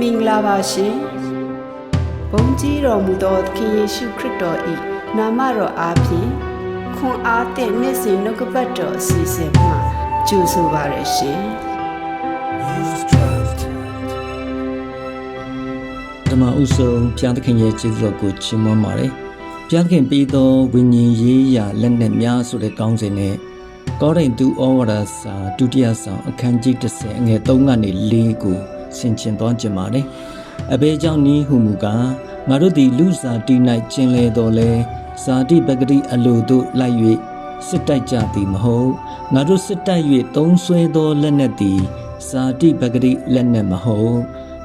မင်္ဂလာပါရှင်ဘုန်းကြီးတော်မူသောသခင်ယေရှုခရစ်တော်၏နာမတော်အားဖြင့်ခွန်အားသည့်နေ့စဉ်နှုတ်ကပတ်တော်အစီအစဉ်မှာကြိုဆိုပါရရှင်ဓမ္မဥဆုံးဘုရားသခင်ရဲ့ကျေးဇူးတော်ကိုချီးမွမ်းပါတယ်။ဘုရားသခင်ပေးသောဝိညာဉ်ရေးရာလက်နက်များဆိုတဲ့ကောင်းစဉ်နဲ့ကောရိန္သုဩဝါဒစာဒုတိယဆောင်အခန်းကြီး30အငယ်3ကနေ4ကို ဆင်ခြင်သွားကြပါတယ်။အဘဲကြောင့်ဤဟုမူကားငါတို့သည်လူစားတီ၌ကျင်လေတော်လဲဇာတိပဂတိအလိုတို့လိုက်၍စစ်တိုက်ကြသည်မဟုတ်ငါတို့စစ်တိုက်၍သုံးဆွဲသောလက်နက်သည်ဇာတိပဂတိလက်နက်မဟုတ်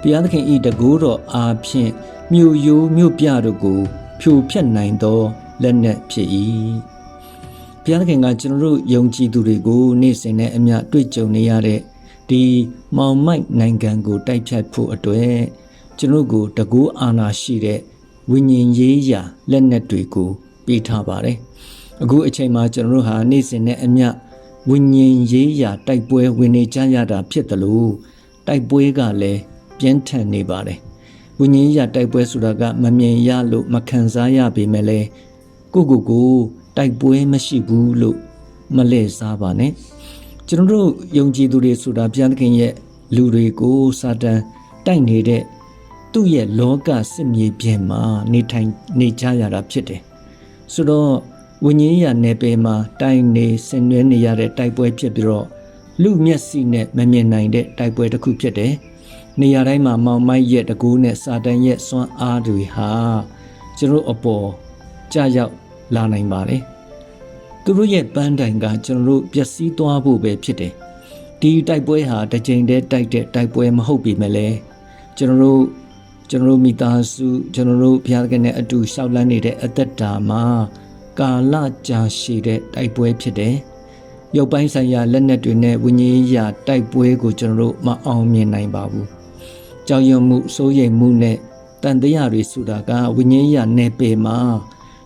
ဘုရားသခင်ဤတကူတော်အားဖြင့်မြို့ရိုးမြို့ပြတို့ကို ဖြိုဖျက်နိုင်သောလက်နက်ဖြစ်၏ဘုရားသခင်ကကျွန်တော်တို့ယုံကြည်သူတွေကို နေ့စဉ်နဲ့အမျှတွေ့ကြုံနေရတဲ့ ဒီမောင်မိုက်နိုင်ငံကိုတိုက်ဖြတ်ဖို့အတွက်ကျွန်တော်ကိုတကူအာနာရှိတဲ့ဝိညာဉ်ရေးရာလက်နက်တွေကိုပေးထားပါတယ်အခုအချိန်မှာကျွန်တော်တို့ဟာနေ့စဉ်နဲ့အမျှဝိညာဉ်ရေးရာတိုက်ပွဲဝင်နေကြရတာဖြစ်တယ်လို့တိုက်ပွဲကလည်းပြင်းထန်နေပါတယ်ဝိညာဉ်ရေးရာတိုက်ပွဲဆိုတာကမမြင်ရလို့မခံစားရပေမဲ့လည်းကိုကိုကိုတိုက်ပွဲမရှိဘူးလို့မလဲစားပါနဲ့ ကျွန်တော်တို့ယုံကြည်သူတွေဆိုတာဘုရားသခင်ရဲ့လူတွေကိုစာတန်တိုက်နေတဲ့သူ့ရဲ့လောကစစ်မြေပြင်မှာနေထိုင်နေကြရတာဖြစ်တယ်ဆိုတော့ဝိညာဉ်ရေးရာနယ်ပယ်မှာတိုင်နေဆင်နွှဲနေရတဲ့တိုက်ပွဲဖြစ်ပြီးတော့လူမျက်စိနဲ့မမြင်နိုင်တဲ့တိုက်ပွဲတစ်ခုဖြစ်တယ်နေရာတိုင်းမှာမောင်မိုက်ရဲ့တကူနဲ့စာတန်ရဲ့စွမ်းအားတွေဟာကျွန်တော်အပေါ်ကြာရောက်လာနိုင်ပါတယ် သူတို့ရဲ့ပန်းတိုင်ကကျွန်တော်တို့ပျက်စီးသွားဖို့ပဲဖြစ်တယ်ဒီတိုက်ပွဲဟာတစ်ကြိမ်တည်းတိုက်တဲ့တိုက်ပွဲမဟုတ်ပြီမဲ့လေကျွန်တော်တို့ကျွန်တော်တို့မိသားစုကျွန်တော်တို့ဘုရားသခင်နဲ့အတူရှောက်လန်းနေတဲ့အသက်တာမှာကာလကြာရှည်တဲ့တိုက်ပွဲဖြစ်တယ်ရုပ်ပိုင်းဆိုင်ရာလက်နက်တွေနဲ့ဝိညာဉ်ရေးရာတိုက်ပွဲကိုကျွန်တော်တို့မအောင်မြင်နိုင်ပါဘူး။ကြောင်ရွံမှုစိုးရိမ်မှုနဲ့တန်တရားတွေဆိုတာကဝိညာဉ်ရေးရာနယ်ပယ်မှာ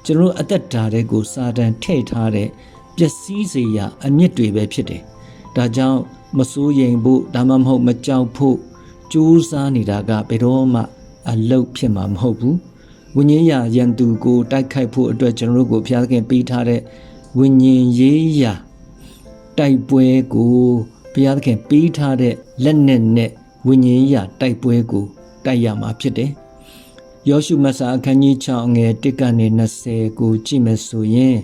ကျွန်တော်တို့အသက်တာတွေကိုစာတန်ထည့်ထားတဲ့ပျက်စီးစေရာအမြင့်တွေပဲဖြစ်တယ်။ဒါကြောင့်မစိုးရိမ်ဖို့ဒါမှမဟုတ်မကြောက်ဖို့ကြိုးစားနေတာကဘယ်တော့မှအလုတ်ဖြစ်မှာမဟုတ်ဘူး။ဝိညာဉ်ရာယန်သူကိုတိုက်ခိုက်ဖို့အတွက်ကျွန်တော်တို့ကိုဘုရားသခင်ပေးထားတဲ့ဝိညာဉ်ရေးရာတိုက်ပွဲကိုဘုရားသခင်ပေးထားတဲ့လက်နက်နဲ့ဝိညာဉ်ရာတိုက်ပွဲကိုတိုက်ရမှာဖြစ်တယ်။ ယောရှုမတ်စာအခန်းကြီး6အငယ်1ကနေ20ကိုကြည့်မယ်ဆိုရင်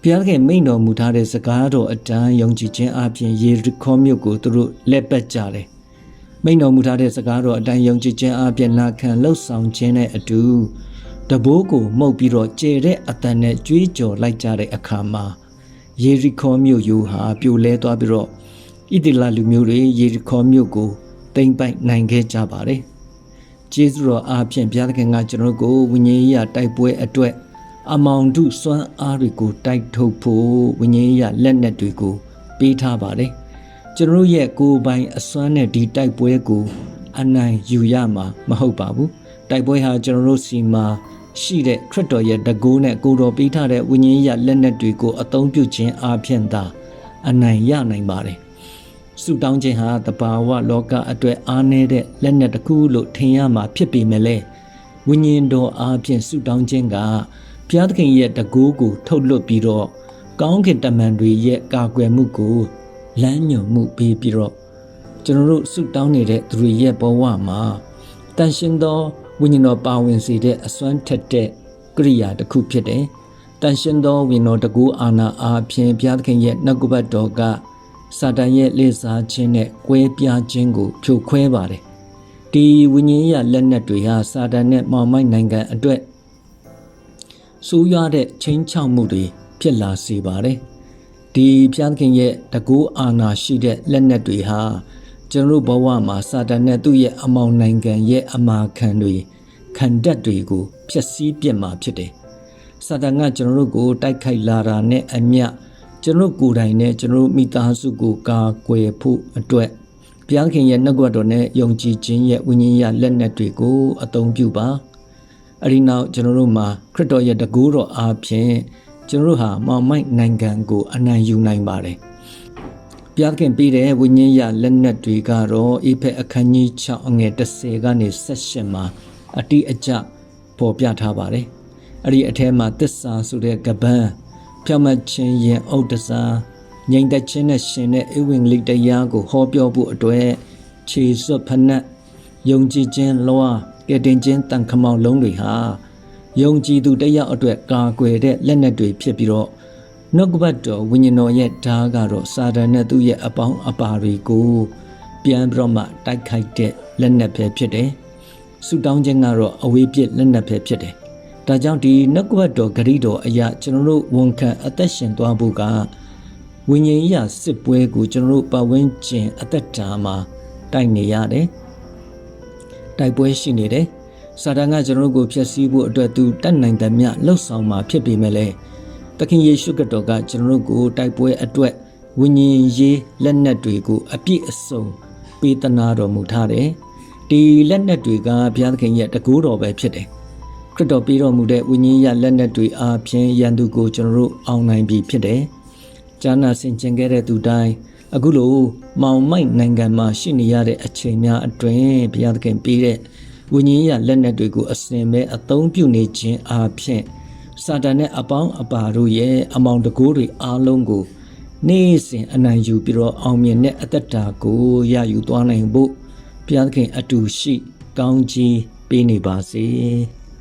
ဘုရားသခင်မိန့်တော်မူထားတဲ့စကားတော်အတိုင်းယုံကြည်ခြင်းအပြင်ယေရီခေါမြို့ကိုသူတို့လက်ပတ်ကြတယ်။မိန့်တော်မူထားတဲ့စကားတော်အတိုင်းယုံကြည်ခြင်းအပြင်နာခံလှုပ်ဆောင်ခြင်းနဲ့အတူတဘိုးကိုမှုတ်ပြီးတော့ကျေတဲ့အတန်နဲ့ကြွေးကြော်လိုက်ကြတဲ့အခါမှာယေရီခေါမြို့ယူဟာပြိုလဲသွားပြီးတော့ဣတိလလူမျိုးတွေယေရီခေါမြို့ကိုတိမ့်ပိုက်နိုင်ခဲ့ကြပါတယ်။ ကျေးဇူးတော်အားဖြင့်ဘုရားသခင်ကကျွန်တော်ကိုဝိညာဉ်ရေးရတိုက်ပွဲအတွက်အမောင်တုစွမ်းအားတွေကိုတိုက်ထုတ်ဖို့ဝိညာဉ်ရေးရလက်နက်တွေကိုပေးထားပါတယ်။ကျွန်တော်ရဲ့ကိုယ်ပိုင်အစွမ်းနဲ့ဒီတိုက်ပွဲကိုအနိုင်ယူရမှာမဟုတ်ပါဘူး။တိုက်ပွဲဟာကျွန်တော်တို့စီမှာရှိတဲ့ခရစ်တော်ရဲ့တကူနဲ့ကိုတော်ပေးထားတဲ့ဝိညာဉ်ရေးလက်နက်တွေကိုအသုံးပြုခြင်းအပြင်သာအနိုင်ရနိုင်ပါတယ်။ ဆုတောင်းခြင်းဟာတဘာဝလောကအတွက်အားနည်းတဲ့လက်နက်တစ်ခုလို့ထင်ရမှာဖြစ်ပေမဲ့လည်းဝိညာဉ်တော်အားဖြင့်ဆုတောင်းခြင်းကဘုရားသခင်ရဲ့တကူကိုထုတ်လွတ်ပြီးတော့ကောင်းကင်တမန်တွေရဲ့ကာကွယ်မှုကိုလမ်းညွှန်မှုပေးပြီးတော့ကျွန်တော်တို့ဆုတောင်းနေတဲ့သူတွေရဲ့ဘဝမှာတန်ရှင်သောဝိညာဉ်တော်ပါဝင်စေတဲ့အစွမ်းထက်တဲ့ကရိယာတစ်ခုဖြစ်တယ်။တန်ရှင်သောဝိညာဉ်တော်တကူအာနာအားဖြင့်ဘုရားသခင်ရဲ့နှုတ်ကပတ်တော်က စာတန်ရဲ့လေစားခြင်းနဲ့ကွဲပြားခြင်းကိုဖြိုခွဲပါတယ်။ဒီဝိညာဉ်ရလက်နက်တွေဟာစာတန်နဲ့မောင်မိုက်နိုင်ငံအတွက်ဆိုးရွားတဲ့ချင်းချောက်မှုတွေဖြစ်လာစေပါတယ်။ဒီဘုရားသခင်ရဲ့တကူအာနာရှိတဲ့လက်နက်တွေဟာကျွန်တော်တို့ဘဝမှာစာတန်နဲ့သူ့ရဲ့အမောင်နိုင်ငံရဲ့အမာခံတွေခံတက်တွေကိုဖျက်ဆီးပြစ်မှာဖြစ်တယ်။စာတန်ကကျွန်တော်တို့ကိုတိုက်ခိုက်လာတာနဲ့အမျှ ကျွန်တော်ကိုယ်တိုင်နဲ့ကျွန်တော်မိသားစုကိုကာကွယ်ဖို့အတွက်ဘုရားခင်ရဲ့နှုတ်ကပတ်တော်နဲ့ယုံကြည်ခြင်းရဲ့ဝိညာဉ်ရလက်နက်တွေကိုအသုံးပြုပါ။အဲဒီနောက်ကျွန်တော်တို့မှာခရစ်တော်ရဲ့တကူတော်အားဖြင့်ကျွန်တော်တို့ဟာမောင်မိုက်နိုင်ငံကိုအနိုင်ယူနိုင်ပါတယ်။ဘုရားသခင်ပေးတဲ့ဝိညာဉ်ရလက်နက်တွေကတော့အေဖက်အခန်းကြီး6အငယ်30ကနေ78မှာအတိအကျပေါ်ပြထားပါတယ်။အဲ့ဒီအထဲမှာသစ္စာဆိုတဲ့ကပန်း ဖြောင့်မတ်ခြင်းရင်ဥဒ္ဒစာငြိမ်သက်ခြင်းနဲ့ရှင်တဲ့ဧဝံဂေလိတရားကိုဟောပြောဖို့အတွက်ခြေစွပ်ဖနက်ယုံကြည်ခြင်းလွှာကယ်တင်ခြင်းတန်ခမောင်လုံးတွေဟာယုံကြည်သူတစ်ယောက်အတွက်ကာကွယ်တဲ့လက်နက်တွေဖြစ်ပြီးတော့နှုတ်ကပတ်တော်ဝိညာဉ်တော်ရဲ့ဓာတ်ကတော့စာတန်နဲ့သူ့ရဲ့အပေါင်းအပါတွေကိုပြန်ပြီးတော့မှတိုက်ခိုက်တဲ့လက်နက်ပဲဖြစ်တယ်။ဆူတောင်းခြင်းကတော့အဝေးပြစ်လက်နက်ပဲဖြစ်တယ်။ ဒါကြောင့်ဒီနှုတ်ကပတ်တော်ဂရိတော်အရာကျွန်တော်တို့ဝန်ခံအသက်ရှင်သွားဖို့ကဝိညာဉ်ရေးစစ်ပွဲကိုကျွန်တော်တို့ပတ်ဝန်းကျင်အသက်တာမှာတိုက်နေရတယ်။တိုက်ပွဲရှိနေတယ်။စာတန်ကကျွန်တော်တို့ကိုဖျက်ဆီးဖို့အတွက်သူတတ်နိုင်သမျှလှုပ်ဆောင်မှာဖြစ်ပေမဲ့လည်းသခင်ယေရှုခရစ်တော်ကကျွန်တော်တို့ကိုတိုက်ပွဲအတွက်ဝိညာဉ်ရေးလက်နက်တွေကိုအပြည့်အစုံပေးသနာတော်မူထားတယ်။ဒီလက်နက်တွေကဘုရားသခင်ရဲ့တကူတော်ပဲဖြစ်တယ်။ ခရစ်တော်ပေးတော်မူတဲ့ဝိညာဉ်ရလက်နက်တွေအားဖြင့်ယန္တုကိုကျွန်တော်တို့အောင်နိုင်ပြီဖြစ်တယ်။ကျမ်းနာဆင်ခြင်ခဲ့တဲ့သူတိုင်းအခုလိုမောင်မိုက်နိုင်ငံမှာရှိနေရတဲ့အချိန်များအတွင်းဘုရားသခင်ပေးတဲ့ဝိညာဉ်ရလက်နက်တွေကိုအစဉ်ပဲအသုံးပြုနေခြင်းအားဖြင့်စာတန်နဲ့အပေါင်းအပါတို့ရဲ့အမောင်တကိုးတွေအားလုံးကိုနေ့စဉ်အနိုင်ယူပြီးတော့အောင်မြင်တဲ့အသက်တာကိုရယူသွားနိုင်ဖို့ဘုရားသခင်အတူရှိ ကောင်းကြီးပေးနေပါစေ